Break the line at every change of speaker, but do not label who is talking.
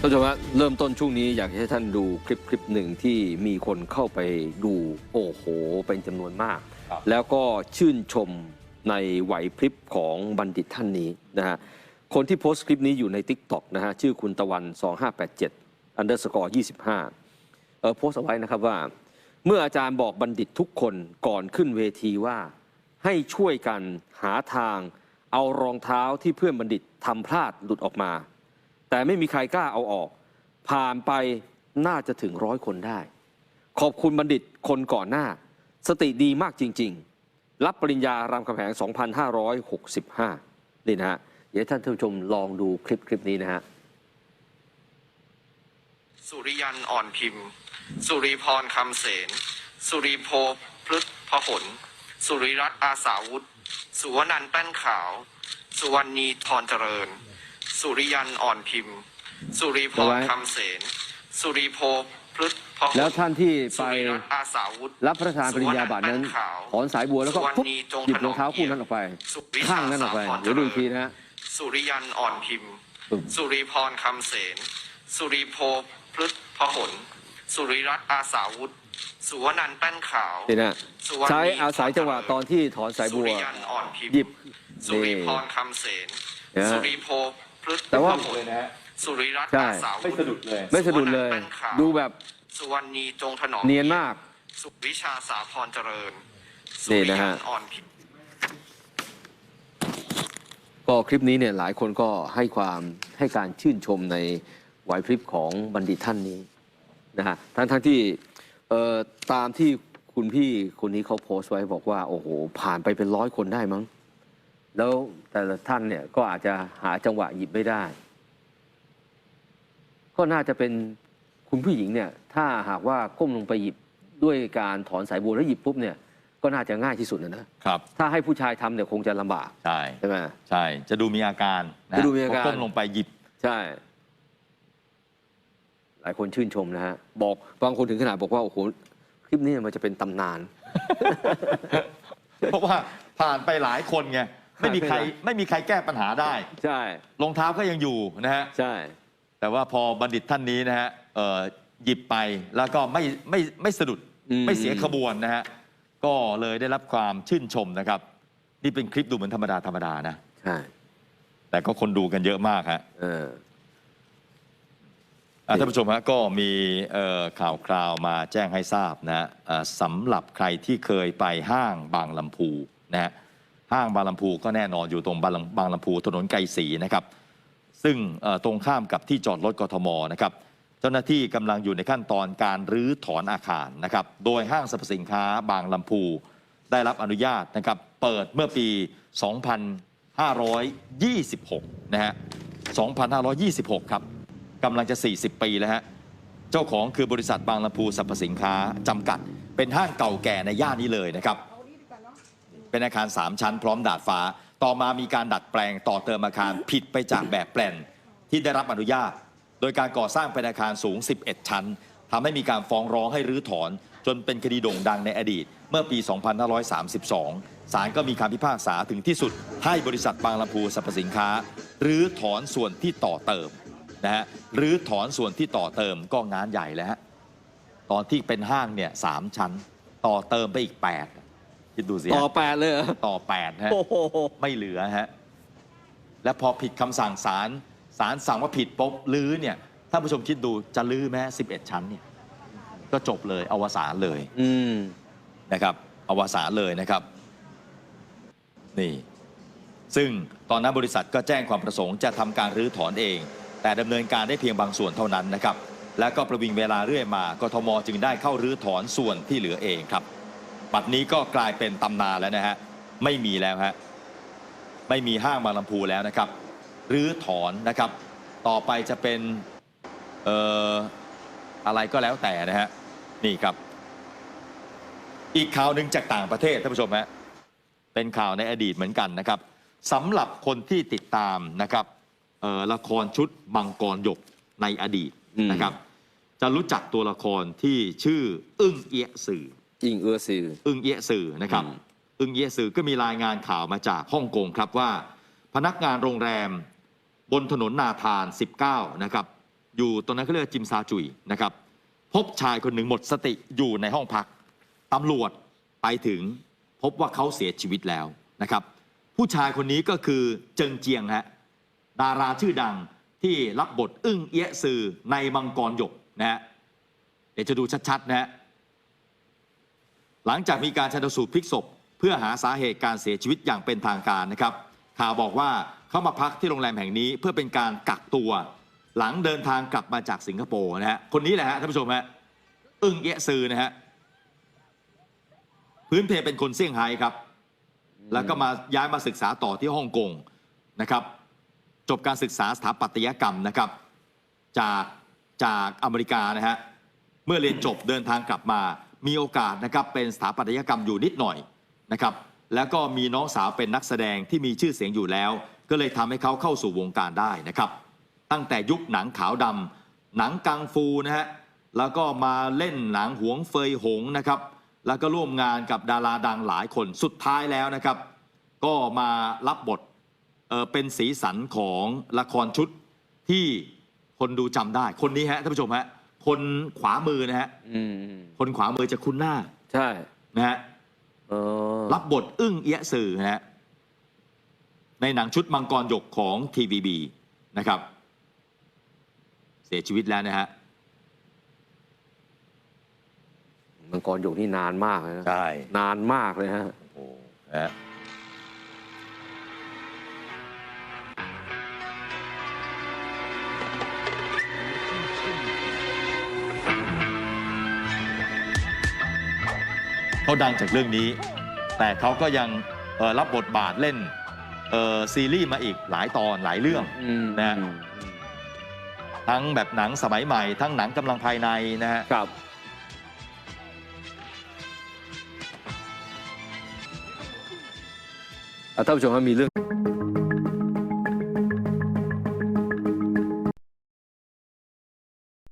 ท่านผู้ชมฮะเริ่มต้นช่วงนี้อยากให้ท่านดูคลิปคลิปหนึ่งที่มีคนเข้าไปดูโอ้โห เป็นจำนวนมาก
ครับ
แล้วก็ชื่นชมในไหวพริบของบัณฑิตท่านนี้นะฮะคนที่โพสต์คลิปนี้อยู่ใน t ิ k t o k นะฮะชื่อคุณตะวัน 2587 underscore 25เออโพสต์เอาไว้นะครับว่า เมื่ออาจารย์บอกบัณฑิตทุกคนก่อนขึ้นเวทีว่า ให้ช่วยกันหาทาง เอารองเท้าที่เพื่อนบัณฑิตทำพลาดหลุดออกมา แต่ไม่มีใครกล้าเอาออก ผ่านไปน่าจะถึงร้อยคนได้ ขอบคุณบัณฑิตคนก่อนหน้า สติดีมากจริง ๆ รับปริญญารามคำแหง 2565 นี่นะฮะเดี๋ยวท่านผู้ชมลองดูคลิปคลิปนี้นะฮะ
สุริยันอ่อนพิมพ์ สุริพรคำเสน สุริโพพฤกพหล สุริรัตน์อาสาวุธ สุวนันท์แป้นขาว สุวรรณีทรเจริญ สุริยันอ่อนพิมพ์ สุริพ
เอา
ร
ไว้
คำเสน สุริโพพฤกพหล
แล้วท่านที่ไป
สุริรัตน์อาสาวุธ
รับพระราชทานปริญญาบัตรนั้น
สุวรรณแป้นขาว
ถอนสายบัวแล้วก็
สุวรร
ปุ๊บ
ณีจง
หยิบ
ถน
ร
อ
องงเท้าคู่นั้นออกไป
สุวิช
ข้างนั้นออกไป
สพร
เดี๋ยวดูอีกทีนะฮะ
สุริยันอ่อนพิมพ์
ปึ๊บ
สุริพรคำเสน สุริโพพฤกพหลสุริรัตน์อาสาวุธสุวนันท์แป้นขาว
นี่นะ
สุวรรณี
ใช้อาศัยจังหวะตอนที่ถอนสายบัว
สุริยันอ่อนพิมพ์
หยิบ
สุริพรคำเสน
นี่นะ
สุริโพพ ฤก
แต่ว่า
พหล
เลยนะฮะ
สุริรัตน์
ใช่
อาสาวุ
ไม่
ธ
สะดุดเลย
ไม่สะดุดเลย
สุวรรณแป้นขาว
ดูแบบ
สุวรรณีจงถนอม
เนียนมาก
สุวิชาสาพรเจริญสุ
นี่
ริ
นะ
ยั
ฮะ
นอ่อนพิมพ์
ก็คลิปนี้เนี่ยหลายคนก็ให้ความให้การชื่นชมในไหวพริบของบัณฑิตท่านนี้นะฮะทั้งทั้งที่เอ่อตามที่คุณพี่คนนี้เขาโพสต์ไว้บอกว่า โอ้โห ผ่านไปเป็นร้อยคนได้มั้ง แล้วแต่ละท่านเนี่ยก็อาจจะหาจังหวะหยิบไม่ได้ ก็น่าจะเป็นคุณผู้หญิงเนี่ยถ้าหากว่าก้มลงไปหยิบด้วยการถอนสายบัวแล้วหยิบปุ๊บเนี่ยก็น่าจะง่ายที่สุดนะนะ
ครับ
ถ้าให้ผู้ชายทำเนี่ยคงจะลำบาก
ใช่
ใช่ไหม
ใช่ จะดูมีอาการน
จะดูมีอาการ
พก้มลงไปหยิบ
ใช่ หลายคนชื่นชมนะฮะ บอกบางคนถึงขนาดบอกว่า โอ้โห คลิปนี้มันจะเป็นตำนาน
เพราะว่าผ่านไปหลายคนไง ไม่มีใคร
ผ่านไปหลาย
ไม่มีใครแก้ปัญหาได้
ใช่
รองเท้าก็ยังอยู่นะฮะ
ใช่
แต่ว่าพอบัณฑิตท่านนี้นะฮะเอ่อหยิบไปแล้วก็ไม่ไม่ไม่สะดุด
อืม
ไม่เสียขบวนนะฮะก็เลยได้รับความชื่นชมนะครับ นี่เป็นคลิปดูเหมือนธรรมดาธรรมดานะ
ใช่
แต่ก็คนดูกันเยอะมากฮะ
เออ
อะท่านผู้ชมฮะก็มีเอ่อข่าวคราวมาแจ้งให้ทราบนะฮะเอ่อสำหรับใครที่เคยไปห้างบางลำพูนะฮะ ห้างบางลำพูก็แน่นอนอยู่ตรงบางลำบางลำพูถนนไกรศรีนะครับ ซึ่งตรงข้ามกับที่จอดรถกทมนะครับ เจ้าหน้าที่กำลังอยู่ในขั้นตอนการรื้อถอนอาคารนะครับ โดยห้างสรรพสินค้าบางลำพูได้รับอนุญาตนะครับ เปิดเมื่อปี 2526 นะฮะ 2526 ครับกำลังจะ 40 ปีแล้วฮะ เจ้าของคือบริษัทบางลำพูสรรพสินค้าจำกัด เป็นห้างเก่าแก่ในย่านนี้เลยนะครับ เป็นอาคาร 3 ชั้นพร้อมดาดฟ้า ต่อมามีการดัดแปลงต่อเติมอาคารผิดไปจากแบบแปลนที่ได้รับอนุญาต โดยการก่อสร้างเป็นอาคารสูง 11 ชั้นทำให้มีการฟ้องร้องให้รื้อถอน จนเป็นคดีโด่งดังในอดีต เมื่อปี 2532 ศาลก็มีคำพิพากษาถึงที่สุด ให้บริษัทบางลำพูสรรพสินค้ารื้อถอนส่วนที่ต่อเติมนะฮะรื้อถอนส่วนที่ต่อเติมก็งานใหญ่แล้วฮะตอนที่เป็นห้างเนี่ยสามชั้น ต่อเติมไปอีก 8 คิดดูสิฮะ
ต่อแปดเลยเหรอ
ต่อ8ฮะ
โอ้โห
ไม่เหลือฮะ และพอผิดคำสั่งศาลศาลสั่งว่าผิดปุ๊บลื้อเนี่ยท่านผู้ชมคิดดูจะลื้อแม้11 ชั้นเนี่ย ก็จบเลยอวสานเลย
อืม
นะครับ อวสานเลยนะครับ นี่ ซึ่งตอนนั้นบริษัทก็แจ้งความประสงค์จะทำการรื้อถอนเอง แต่ดำเนินการได้เพียงบางส่วนเท่านั้นนะครับ และก็ประวิงเวลาเรื่อยมากทมจึงได้เข้ารื้อถอนส่วนที่เหลือเองครับ บัดนี้ก็กลายเป็นตำนานแล้วนะฮะ ไม่มีแล้วฮะ ไม่มีห้างบางลำพูแล้วนะครับรื้อถอนนะครับ ต่อไปจะเป็นเอ่ออะไรก็แล้วแต่นะฮะ นี่ครับ อีกข่าวหนึ่งจากต่างประเทศท่านผู้ชมฮะ เป็นข่าวในอดีตเหมือนกันนะครับสำหรับคนที่ติดตามนะครับเอ่อละครชุดมังกรหยกในอดีต
อืม
นะครับ จะรู้จักตัวละครที่ชื่ออึ้งเอียะสื่อ
อิงเอือซือ
อึ้งเอี้ยะสื่อนะครับ
อืม
อึ้งเอี้ยะสื่อก็มีรายงานข่าวมาจากฮ่องกงครับว่า พนักงานโรงแรมบนถนนนาทาน 19 นะครับ อยู่ตรงนั้นเขาเรียกว่าจิมซาจุยนะครับ พบชายคนหนึ่งหมดสติอยู่ในห้องพักตำรวจไปถึงพบว่าเขาเสียชีวิตแล้วนะครับ ผู้ชายคนนี้ก็คือเจิงเจียงฮะดาราชื่อดังที่รับบทอึ้งเอี้ยะซือในมังกรหยกนะฮะ เดี๋ยวจะดูชัดๆนะฮะ หลังจากมีการชันสูตรพลิกศพ เพื่อหาสาเหตุการเสียชีวิตอย่างเป็นทางการนะครับ ข่าวบอกว่าเขามาพักที่โรงแรมแห่งนี้เพื่อเป็นการกักตัว หลังเดินทางกลับมาจากสิงคโปร์นะฮะคนนี้แหละฮะท่านผู้ชมฮะอึ้งเอะซือนะฮะพื้นเพเป็นคนเซี่ยงไฮ้ครับ แล้วก็มาย้ายมาศึกษาต่อที่ฮ่องกงนะครับ จบการศึกษาสถาปัตยกรรมนะครับ จากจากอเมริกานะฮะเมื่อเรียนจบเดินทางกลับมา มีโอกาสนะครับเป็นสถาปัตยกรรมอยู่นิดหน่อยนะครับแล้วก็มีน้องสาวเป็นนักแสดงที่มีชื่อเสียงอยู่แล้ว ก็เลยทำให้เขาเข้าสู่วงการได้นะครับ ตั้งแต่ยุคหนังขาวดำหนังกังฟูนะฮะแล้วก็มาเล่นหนังหวงเฟยหงนะครับแล้วก็ร่วมงานกับดาราดังหลายคนสุดท้ายแล้วนะครับ ก็มารับบทเเป็นสีสันของละครชุดที่คนดูจำได้คนนี้ฮะท่านผู้ชมฮะ คนขวามือนะฮะ
อืม
คนขวามือจะคุ้นหน้า
ใช่
นะฮะ
เออ
รับบทอึ้งเอี้ยะสื่อนะฮะในหนังชุดมังกรหยกของ TVB นะครับ เสียชีวิตแล้วนะฮะ
มังกรหยกนี่นานมากเลยนะ
ใช่
นานมากเลยฮะ
โอ้นะฮะ เขาดังจากเรื่องนี้ แต่เขาก็ยังเอ่อรับบทบาทเล่นเอ่อซีรีส์มาอีกหลายตอนหลายเรื่อง
อืม
นะฮะ
อืม
ทั้งแบบหนังสมัยใหม่ ทั้งหนังกำลังภายในนะฮะ
ครับอะท่านผู้ชมครับมีเรื่อง